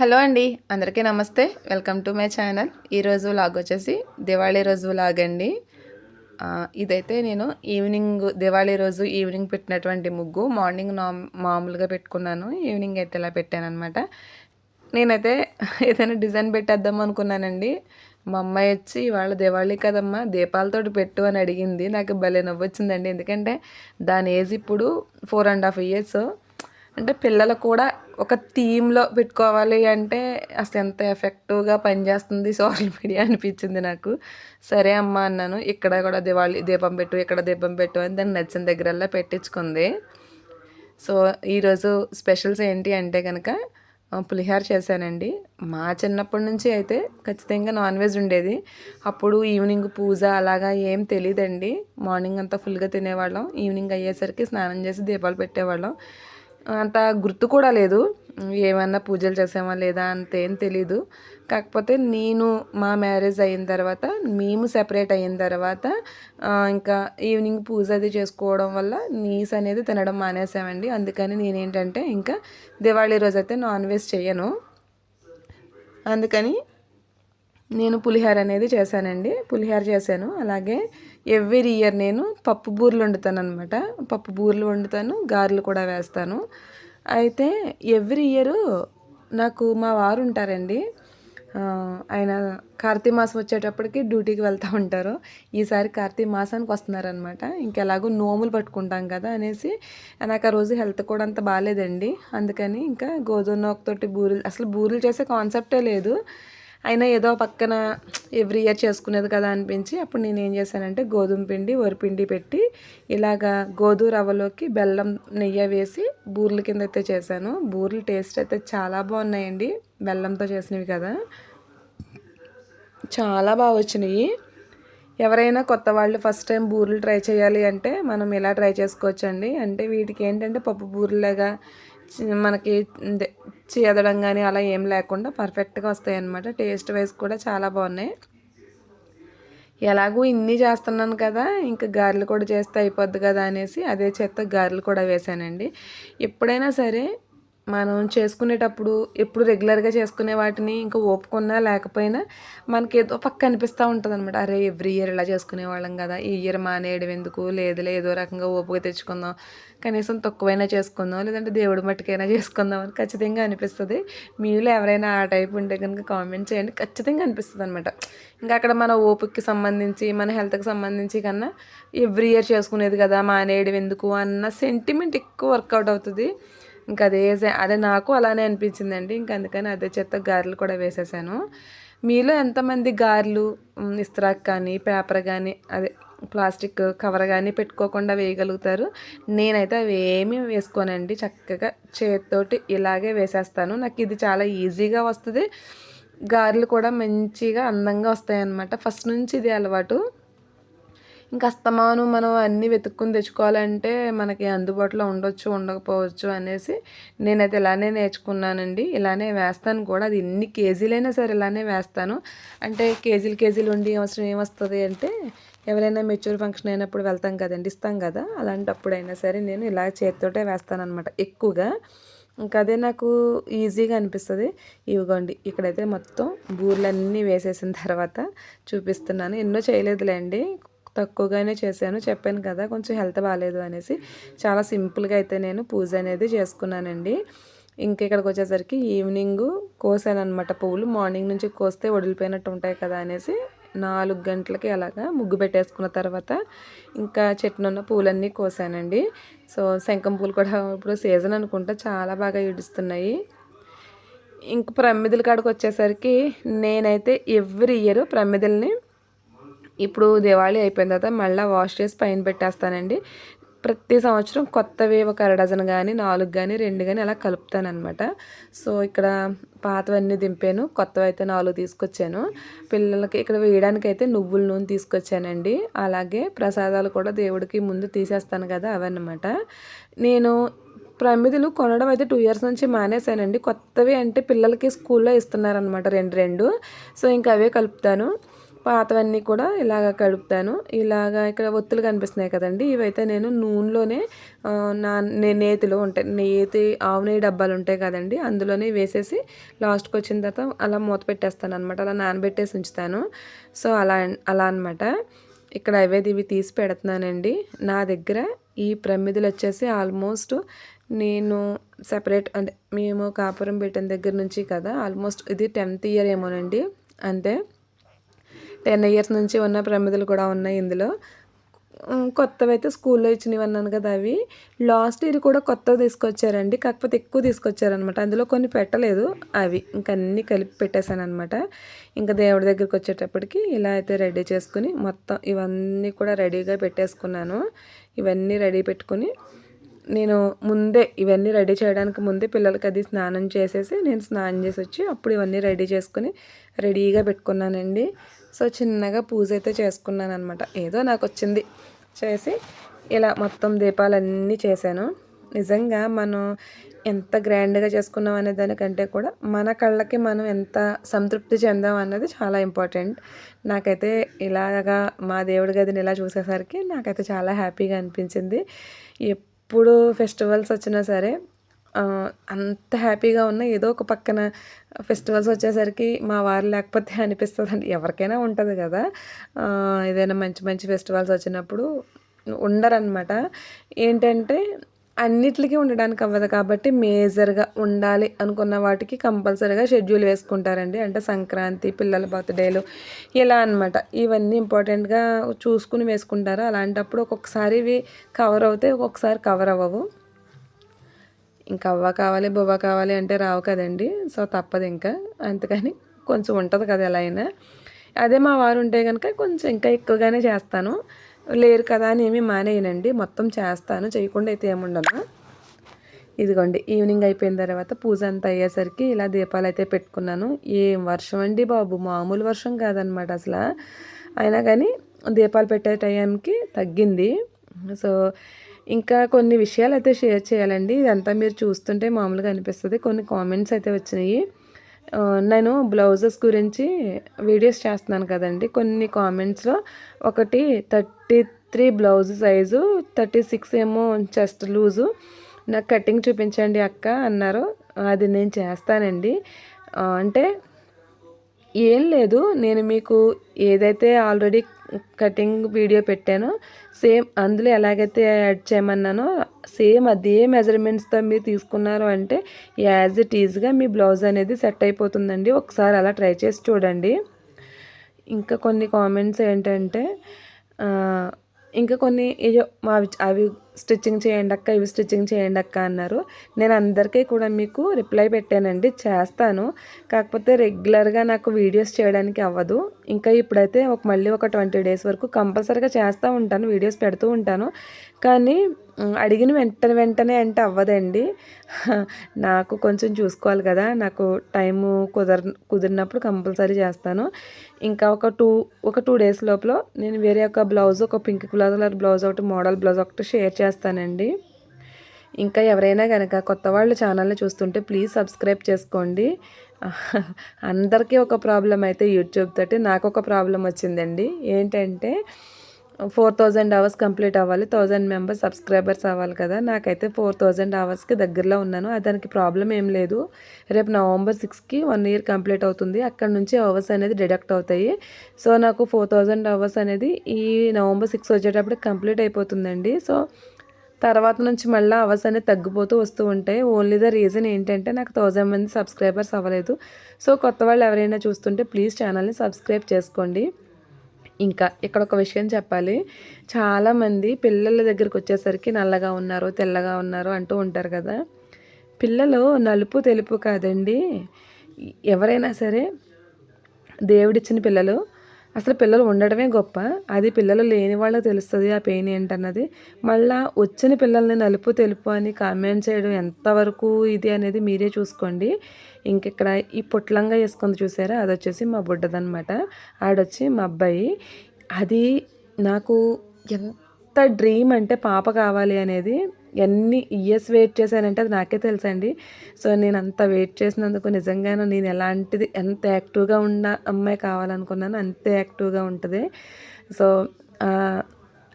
Hello అండి అందరికీ నమస్తే. Welcome to my channel. ఈరోజు లాగ్ వచ్చేసి దివాళీ రోజు లాగ్ అండి. ఇదైతే నేను ఈవినింగ్ దివాళీ రోజు ఈవినింగ్ పెట్టినటువంటి ముగ్గు. మార్నింగ్ నా మామూలుగా పెట్టుకున్నాను. ఈవినింగ్ అయితే ఇలా పెట్టాను అనమాట నేనైతే ఏదైనా డిజైన్ పెట్టేద్దాం అనుకున్నానండి. మా అమ్మాయి వచ్చి ఇవాళ దివాళీ కదమ్మా దీపాలతో పెట్టు అని అడిగింది. నాకు భలే నవ్వొచ్చిందండి. ఎందుకంటే దాని ఏజ్ ఇప్పుడు ఫోర్ అండ్ హాఫ్ ఇయర్స్. అంటే పిల్లలు కూడా ఒక థీమ్లో పెట్టుకోవాలి అంటే అసలు ఎంత ఎఫెక్టివ్గా పనిచేస్తుంది సోషల్ మీడియా అనిపించింది నాకు. సరే అమ్మ అన్నాను ఇక్కడ కూడా దివాళీ దీపం పెట్టు ఇక్కడ దీపం పెట్టు అని దాన్ని నచ్చిన దగ్గరల్లా పెట్టించుకుంది. సో ఈరోజు స్పెషల్స్ ఏంటి అంటే కనుక పులిహార పులిహోర చేశానండి. మా చిన్నప్పటి నుంచి అయితే ఖచ్చితంగా నాన్ వెజ్ ఉండేది. అప్పుడు ఈవినింగ్ పూజ అలాగా ఏం తెలియదండి మార్నింగ్ అంతా ఫుల్గా తినేవాళ్ళం. ఈవినింగ్ అయ్యేసరికి స్నానం చేసి దీపాలు పెట్టేవాళ్ళం. అంత గుర్తు కూడా లేదు. ఏమన్నా పూజలు చేసామా లేదా అంతేం తెలీదు. కాకపోతే నేను మా మ్యారేజ్ అయిన తర్వాత మేము సెపరేట్ అయిన తర్వాత ఇంకా ఈవినింగ్ పూజ అది చేసుకోవడం వల్ల నీస్ అనేది తినడం మానేసామండి. అందుకని నేనేంటంటే ఇంకా దివాళీ రోజు అయితే నాన్ వెజ్ చేయను అందుకని నేను పులిహోర అనేది చేశానండి. పులిహోర చేశాను. అలాగే ఎవ్రీ ఇయర్ నేను పప్పు బూరెలు వండుతాను అనమాట పప్పు బూరెలు వండుతాను గారెలు కూడా వేస్తాను. అయితే ఎవ్రీ ఇయర్ నాకు మా వారు ఉంటారండి. ఆయన కార్తీక మాసం వచ్చేటప్పటికి డ్యూటీకి వెళ్తూ ఉంటారు. ఈసారి కార్తీక మాసానికి వస్తున్నారనమాట ఇంకెలాగో నోములు పట్టుకుంటాం కదా అనేసి నాకు ఆ రోజు హెల్త్ కూడా అంత బాగాలేదండి. అందుకని ఇంకా గోధుమ నోకతోటి బూరెలు అసలు బూరెలు చేసే కాన్సెప్టే లేదు. అయినా ఏదో పక్కన ఎవ్రీ ఇయర్ చేసుకునేది కదా అనిపించి అప్పుడు నేను ఏం చేశానంటే గోధుమ పిండి వరిపిండి పెట్టి ఇలాగా గోధుమ రవ్వలోకి బెల్లం నెయ్యి వేసి బూర్ల కింద అయితే చేశాను. బూరెలు టేస్ట్ అయితే చాలా బాగున్నాయండి. బెల్లంతో చేసినవి కదా. చాలా బాగా వచ్చినాయి. ఎవరైనా కొత్త వాళ్ళు ఫస్ట్ టైం బూరెలు ట్రై చేయాలి అంటే మనం ఇలా ట్రై చేసుకోవచ్చండి? అంటే వీటికి ఏంటంటే పప్పు బూరెలాగా మనకి చేదడం కానీ అలా ఏం లేకుండా పర్ఫెక్ట్గా వస్తాయి అన్నమాట టేస్ట్ వైజ్ కూడా చాలా బాగున్నాయి. ఎలాగూ ఇన్ని చేస్తున్నాను కదా ఇంకా గారెలు కూడా చేస్తే అయిపోద్ది కదా అనేసి అదే చేత్తో గారెలు కూడా వేశానండి ఎప్పుడైనా సరే మనం చేసుకునేటప్పుడు ఎప్పుడు రెగ్యులర్గా చేసుకునే వాటిని ఇంకా ఓపుకున్నా లేకపోయినా మనకి ఏదో పక్క అనిపిస్తూ ఉంటుంది అనమాట అరే ఎవ్రీ ఇయర్ ఇలా చేసుకునే వాళ్ళం కదా ఈ ఇయర్ మానేయడం ఎందుకు? లేదులే ఏదో రకంగా ఓపుగా తెచ్చుకుందాం కనీసం తక్కువైనా చేసుకుందాం లేదంటే దేవుడి మట్టుకైనా చేసుకుందాం అని ఖచ్చితంగా అనిపిస్తుంది. మీలో ఎవరైనా ఆ టైప్ ఉంటే కనుక కామెంట్ చేయండి. ఖచ్చితంగా అనిపిస్తుంది అనమాట ఇంకా అక్కడ మన ఓపికకి సంబంధించి మన హెల్త్కి సంబంధించి కన్నా ఎవ్రీ ఇయర్ చేసుకునేది కదా మానేయడం ఎందుకు అన్న సెంటిమెంట్ ఎక్కువ వర్కౌట్ అవుతుంది. ఇంకా అదే అదే నాకు అలానే అనిపించిందండి. ఇంకా అందుకని అదే చెత్త గారెలు కూడా వేసేసాను. మీలో ఎంతమంది గారెలు ఇస్త్రాక్ కానీ పేపర్ కానీ అదే ప్లాస్టిక్ కవర్ కానీ పెట్టుకోకుండా వేయగలుగుతారు? నేనైతే అవి ఏమీ వేసుకోనండి. చక్కగా చేతితోటి ఇలాగే వేసేస్తాను. నాకు ఇది చాలా ఈజీగా వస్తుంది. గారెలు కూడా మంచిగా అందంగా వస్తాయి అన్నమాట ఫస్ట్ నుంచి ఇది అలవాటు. ఇంకా అస్తమాను మనం అన్నీ వెతుక్కుని తెచ్చుకోవాలంటే మనకి అందుబాటులో ఉండొచ్చు ఉండకపోవచ్చు అనేసి నేనైతే ఇలానే నేర్చుకున్నానండి. ఇలానే వేస్తాను కూడా. అది ఎన్ని కేజీలైనా సరే ఇలానే వేస్తాను. అంటే కేజీలు కేజీలు ఉండి అవసరం ఏమొస్తుంది అంటే ఎవరైనా మెచ్యూర్ ఫంక్షన్ అయినప్పుడు వెళ్తాం కదండి ఇస్తాం కదా. అలాంటప్పుడైనా సరే నేను ఇలా చేతితోటే వేస్తానన్నమాట ఎక్కువగా. ఇంకా అదే నాకు ఈజీగా అనిపిస్తుంది. ఇవిగోండి ఇక్కడైతే మొత్తం బూర్లన్నీ వేసేసిన తర్వాత చూపిస్తున్నాను. ఎన్నో చేయలేదులేండి. తక్కువగానే చేశాను. చెప్పాను కదా కొంచెం హెల్త్ బాగాలేదు అనేసి. చాలా సింపుల్గా అయితే నేను పూజ అనేది చేసుకున్నానండి. ఇంక ఇక్కడికి వచ్చేసరికి ఈవినింగ్ కోసాను అనమాట పువ్వులు మార్నింగ్ నుంచి కోస్తే వదిలిపోయినట్టు ఉంటాయి కదా అనేసి నాలుగు గంటలకి అలాగా ముగ్గు పెట్టేసుకున్న తర్వాత ఇంకా చెట్టునున్న పూలన్నీ కోసానండి. సో శంఖం పూలు కూడా ఇప్పుడు సీజన్ అనుకుంటా చాలా బాగా ఇడుస్తున్నాయి. ఇంక ప్రమిదల కాడికి వచ్చేసరికి నేనైతే ఎవ్రీ ఇయర్ ప్రమిదల్ని ఇప్పుడు దివాళీ అయిపోయిన తర్వాత మళ్ళీ వాష్ చేసి పైన పెట్టేస్తానండి. ప్రతి సంవత్సరం కొత్తవి ఒక అర డజన్ కానీ నాలుగు కానీ రెండు కానీ అలా కలుపుతానమాట సో ఇక్కడ పాతవన్నీ దింపాను. కొత్తవి అయితే నాలుగు తీసుకొచ్చాను. పిల్లలకి ఇక్కడ వేయడానికి అయితే నువ్వుల నూనె తీసుకొచ్చానండి. అలాగే ప్రసాదాలు కూడా దేవుడికి ముందు తీసేస్తాను కదా అవన్నమాట. నేను ప్రమిదలు కొనడం అయితే టూ ఇయర్స్ నుంచి మానేశానండి. కొత్తవి అంటే పిల్లలకి స్కూల్లో ఇస్తున్నారనమాట రెండు రెండు. సో ఇంకా అవే కలుపుతాను. పాతవన్నీ కూడా ఇలాగ కడుపుతాను. ఇలాగ ఇక్కడ ఒత్తులు కనిపిస్తున్నాయి కదండి. ఇవైతే నేను నూనెలోనే నా నే- నేతిలో ఉంటాయి. నేతి ఆవు నెయ్యి డబ్బాలు ఉంటాయి కదండి. అందులోనే వేసేసి లాస్ట్కి వచ్చిన తర్వాత అలా మూత పెట్టేస్తాను అనమాట అలా నానబెట్టేసి ఉంచుతాను. సో అలా అలా అనమాట ఇక్కడ అవేది ఇవి తీసి పెడుతున్నానండి. నా దగ్గర ఈ ప్రమిదులు వచ్చేసి ఆల్మోస్ట్ నేను సెపరేట్ అంటే మేము కాపురం పెట్టిన దగ్గర నుంచి కదా ఆల్మోస్ట్ ఇది టెన్త్ ఇయర్ ఏమోనండి. అంతే. టెన్ ఇయర్స్ నుంచి ఉన్న ప్రమిదలు కూడా ఉన్నాయి ఇందులో. కొత్తవి అయితే స్కూల్లో ఇచ్చినవి అన్నాను కదా అవి. లాస్ట్ ఇయర్ కూడా కొత్తవి తీసుకొచ్చారండి కాకపోతే ఎక్కువ తీసుకొచ్చారనమాట అందులో కొన్ని పెట్టలేదు అవి. ఇంకా అన్నీ కలిపి పెట్టేశాను అనమాట ఇంకా దేవుడి దగ్గరికి వచ్చేటప్పటికి ఇలా అయితే రెడీ చేసుకుని మొత్తం ఇవన్నీ కూడా రెడీగా పెట్టేసుకున్నాను. ఇవన్నీ రెడీ పెట్టుకుని నేను ముందే ఇవన్నీ రెడీ చేయడానికి ముందే పిల్లలకి అది స్నానం చేసేసి నేను స్నానం చేసి వచ్చి అప్పుడు ఇవన్నీ రెడీ చేసుకుని రెడీగా పెట్టుకున్నానండి. సో చిన్నగా పూజ అయితే చేసుకున్నాను అనమాట ఏదో నాకు వచ్చింది చేసి ఇలా మొత్తం దీపాలన్నీ చేశాను. నిజంగా మనం ఎంత గ్రాండ్గా చేసుకున్నాం అనే దానికంటే కూడా మన కళ్ళకి మనం ఎంత సంతృప్తి చెందాం అన్నది చాలా ఇంపార్టెంట్. నాకైతే ఇలాగా మా దేవుడి గదిని ఇలా చూసేసరికి నాకైతే చాలా హ్యాపీగా అనిపించింది. ఎప్పుడు ఫెస్టివల్స్ వచ్చినా సరే అంత హ్యాపీగా ఉన్న ఏదో ఒక పక్కన ఫెస్టివల్స్ వచ్చేసరికి మా వారు లేకపోతే అనిపిస్తుంది అండి ఎవరికైనా ఉంటుంది కదా. ఏదైనా మంచి మంచి ఫెస్టివల్స్ వచ్చినప్పుడు ఉండరనమాట ఏంటంటే అన్నిటికీ ఉండడానికి అవ్వదు కాబట్టి మేజర్గా ఉండాలి అనుకున్న వాటికి కంపల్సరీగా షెడ్యూల్ వేసుకుంటారండి. అంటే సంక్రాంతి పిల్లల బర్త్డేలు ఇలా అన్నమాట. ఇవన్నీ ఇంపార్టెంట్గా చూసుకుని వేసుకుంటారు. అలాంటప్పుడు ఒక్కొక్కసారి ఇవి కవర్ అవుతాయి ఒక్కొక్కసారి కవర్ అవ్వవు. ఇంకా అవ్వ కావాలి బువ్వ కావాలి అంటే రావు కదండి. సో తప్పదు ఇంకా. అందుకని కొంచెం ఉంటుంది కదా ఎలా అయినా. అదే మా వారు ఉంటే కనుక కొంచెం ఇంకా ఎక్కువగానే చేస్తాను. లేరు కదా అని ఏమీ మానేయనండి. మొత్తం చేస్తాను. చేయకుండా అయితే ఏముండదు ఇదిగోండి ఈవినింగ్ అయిపోయిన తర్వాత పూజ అంతా అయ్యేసరికి ఇలా దీపాలు అయితే పెట్టుకున్నాను. ఏం వర్షం అండి బాబు? మామూలు వర్షం కాదనమాట అసలు. అయినా కానీ దీపాలు పెట్టే టైంకి తగ్గింది. సో ఇంకా కొన్ని విషయాలు అయితే షేర్ చేయాలండి. ఇదంతా మీరు చూస్తుంటే మామూలుగా అనిపిస్తుంది. కొన్ని కామెంట్స్ అయితే వచ్చినాయి. నేను బ్లౌజెస్ గురించి వీడియోస్ చేస్తున్నాను కదండి. కొన్ని కామెంట్స్లో ఒకటి thirty three blouse size thirty six ఏమో చెస్ట్ లూజు. నాకు కటింగ్ చూపించండి అక్క అన్నారు. అది నేను చేస్తానండి. అంటే ఏం లేదు. నేను మీకు ఏదైతే ఆల్రెడీ కటింగ్ వీడియో పెట్టానో సేమ్ అందులో ఎలాగైతే యాడ్ చేయమన్నానో సేమ్ అదే మెజర్మెంట్స్తో మీరు తీసుకున్నారు అంటే యాజ్ ఇట్ ఈజ్గా మీ బ్లౌజ్ అనేది సెట్ అయిపోతుందండి. ఒకసారి అలా ట్రై చేసి చూడండి. ఇంకా కొన్ని కామెంట్స్ ఏంటంటే ఇంకా కొన్ని అవి అవి స్టిచ్చింగ్ చేయండి అక్క ఇవి స్టిచ్చింగ్ చేయండి అక్క అన్నారు. నేను అందరికీ కూడా మీకు రిప్లై పెట్టానండి చేస్తాను. కాకపోతే రెగ్యులర్గా నాకు వీడియోస్ చేయడానికి అవ్వదు. ఇంకా ఇప్పుడైతే ఒక మళ్ళీ ఒక ట్వంటీ డేస్ వరకు కంపల్సరీగా చేస్తూ ఉంటాను వీడియోస్ పెడుతూ ఉంటాను. కానీ అడిగిన వెంటనే వెంటనే అంటే అవ్వదండి. నాకు కొంచెం చూసుకోవాలి కదా నాకు టైము కుదర కుదిరినప్పుడు కంపల్సరీ చేస్తాను. ఇంకా ఒక టూ ఒక టూ డేస్ లోపల నేను వేరే ఒక బ్లౌజ్ ఒక పింక్ కలర్ బ్లౌజ్ ఒకటి మోడల్ బ్లౌజ్ ఒకటి షేర్ చేస్తాను చేస్తానండి. ఇంకా ఎవరైనా కనుక కొత్త వాళ్ళు ఛానల్ని చూస్తుంటే ప్లీజ్ సబ్స్క్రైబ్ చేసుకోండి. అందరికీ ఒక ప్రాబ్లం అయితే యూట్యూబ్ తోటి నాకు ఒక ప్రాబ్లం వచ్చిందండి. ఏంటంటే ఫోర్ థౌజండ్ అవర్స్ కంప్లీట్ అవ్వాలి థౌజండ్ మెంబర్స్ సబ్స్క్రైబర్స్ అవ్వాలి కదా. నాకైతే ఫోర్ థౌజండ్ అవర్స్కి దగ్గరలో ఉన్నాను. దానికి ప్రాబ్లం ఏం లేదు. రేపు నవంబర్ సిక్స్కి వన్ ఇయర్ కంప్లీట్ అవుతుంది. అక్కడ నుంచి అవర్స్ అనేది డిడక్ట్ అవుతాయి. సో నాకు ఫోర్ థౌజండ్ అవర్స్ అనేది ఈ నవంబర్ సిక్స్ వచ్చేటప్పుడు కంప్లీట్ అయిపోతుందండి. సో తర్వాత నుంచి మళ్ళీ అవర్స్ అనేది తగ్గిపోతూ వస్తూ ఉంటాయి. ఓన్లీ ద రీజన్ ఏంటంటే నాకు థౌజండ్ మంది సబ్స్క్రైబర్స్ అవ్వలేదు. సో కొత్త వాళ్ళు ఎవరైనా చూస్తుంటే ప్లీజ్ ఛానల్ని సబ్స్క్రైబ్ చేసుకోండి. ఇంకా ఇక్కడ ఒక విషయం చెప్పాలి. చాలామంది పిల్లల దగ్గరికి వచ్చేసరికి నల్లగా ఉన్నారు తెల్లగా ఉన్నారు అంటూ ఉంటారు కదా. పిల్లలు నలుపు తెలుపు కాదండి. ఎవరైనా సరే దేవుడిచ్చిన పిల్లలు అసలు పిల్లలు ఉండడమే గొప్ప. అది పిల్లలు లేని వాళ్ళకి తెలుస్తుంది ఆ పెయిన్ ఏంటన్నది. మళ్ళా వచ్చిన పిల్లల్ని నలుపు తెలుపు అని కామెంట్ చేయడం ఎంతవరకు ఇది అనేది మీరే చూసుకోండి. ఇంక ఇక్కడ ఈ పొట్లంగా వేసుకుంది చూసారా? అది వచ్చేసి మా బుడ్డదనమాట ఆడొచ్చి మా అబ్బాయి అది నాకు ఎంత డ్రీమ్ అంటే పాప కావాలి అనేది ఎన్ని ఇయర్స్ వెయిట్ చేశానంటే అది నాకే తెలుసండి. సో నేను అంత వెయిట్ చేసినందుకు నిజంగానే నేను ఎలాంటిది ఎంత యాక్టివ్గా ఉన్న అమ్మాయి కావాలనుకున్నాను అంతే యాక్టివ్గా ఉంటుంది. సో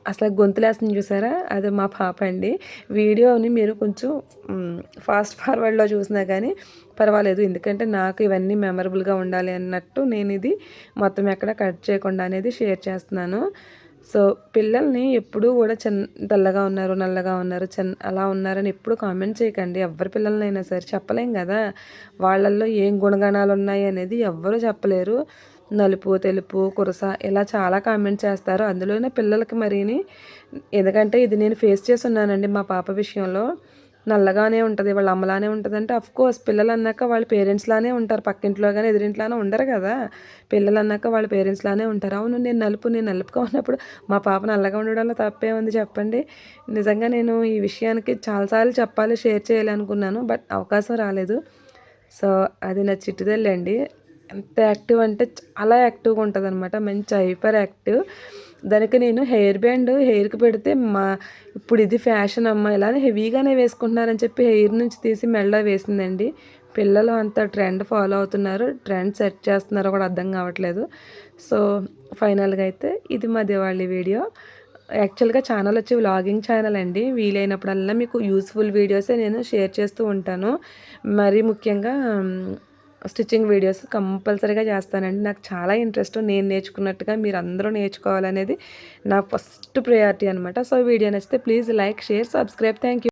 అసలు గొంతులేస్తుంది చూసారా? అది మా పాప అండి. వీడియోని మీరు కొంచెం ఫాస్ట్ ఫార్వర్డ్లో చూసినా కానీ పర్వాలేదు. ఎందుకంటే నాకు ఇవన్నీ మెమరబుల్గా ఉండాలి అన్నట్టు నేను ఇది మొత్తం ఎక్కడ కట్ చేయకుండా అనేది షేర్ చేస్తున్నాను. సో పిల్లల్ని ఎప్పుడూ కూడా చిన్న తెల్లగా ఉన్నారు నల్లగా ఉన్నారు చిన్న అలా ఉన్నారని ఎప్పుడు కామెంట్ చేయకండి. ఎవరి పిల్లలనైనా సరే చెప్పలేం కదా. వాళ్ళల్లో ఏం గుణగణాలు ఉన్నాయి అనేది ఎవ్వరూ చెప్పలేరు. నలుపు తెలుపు కురస ఇలా చాలా కామెంట్ చేస్తారు. అందులోనే పిల్లలకి మరీని ఎందుకంటే ఇది నేను ఫేస్ చేసి ఉన్నానండి మా పాప విషయంలో. నల్లగానే ఉంటుంది వాళ్ళ అమ్మలానే ఉంటుంది. అంటే కోర్స్ పిల్లలు అన్నాక వాళ్ళ పేరెంట్స్లానే ఉంటారు. పక్కింట్లో కానీ ఎదురింట్లోనే ఉండరు కదా. పిల్లలు అన్నాక వాళ్ళ పేరెంట్స్లానే ఉంటారు. అవును నేను నలుపు నేను నలుపుగా ఉన్నప్పుడు మా పాప నల్లగా ఉండడంలో తప్పే ఉంది చెప్పండి. నిజంగా నేను ఈ విషయానికి చాలాసార్లు చెప్పాలి షేర్ చేయాలి అనుకున్నాను బట్ అవకాశం రాలేదు. సో అది నా చిట్టుదల్లండి ఎంత యాక్టివ్ అంటే చాలా యాక్టివ్గా ఉంటుంది అనమాట మంచి హైపర్ యాక్టివ్. దానికి నేను హెయిర్ బ్యాండ్ హెయిర్కి పెడితే మా ఇప్పుడు ఇది ఫ్యాషన్ అమ్మ ఇలా హెవీగానే వేసుకుంటున్నారని చెప్పి హెయిర్ నుంచి తీసి మెళ్ళ వేసిందండి. పిల్లలు అంత ట్రెండ్ ఫాలో అవుతున్నారు ట్రెండ్ సెట్ చేస్తున్నారో కూడా అర్థం కావట్లేదు. సో ఫైనల్గా అయితే ఇది మా దివాళీ వీడియో. యాక్చువల్గా ఛానల్ వచ్చి వ్లాగింగ్ ఛానల్ అండి. వీలైనప్పుడల్లా మీకు యూస్ఫుల్ వీడియోసే నేను షేర్ చేస్తూ ఉంటాను. మరీ ముఖ్యంగా స్టిచ్చింగ్ వీడియోస్ కంపల్సరీగా చేస్తానండి. నాకు చాలా ఇంట్రెస్ట్. నేను నేర్చుకున్నట్టుగా మీరు అందరూ నేర్చుకోవాలనేది నా ఫస్ట్ ప్రయారిటీ అనమాట సో వీడియో నచ్చితే please like share subscribe. Thank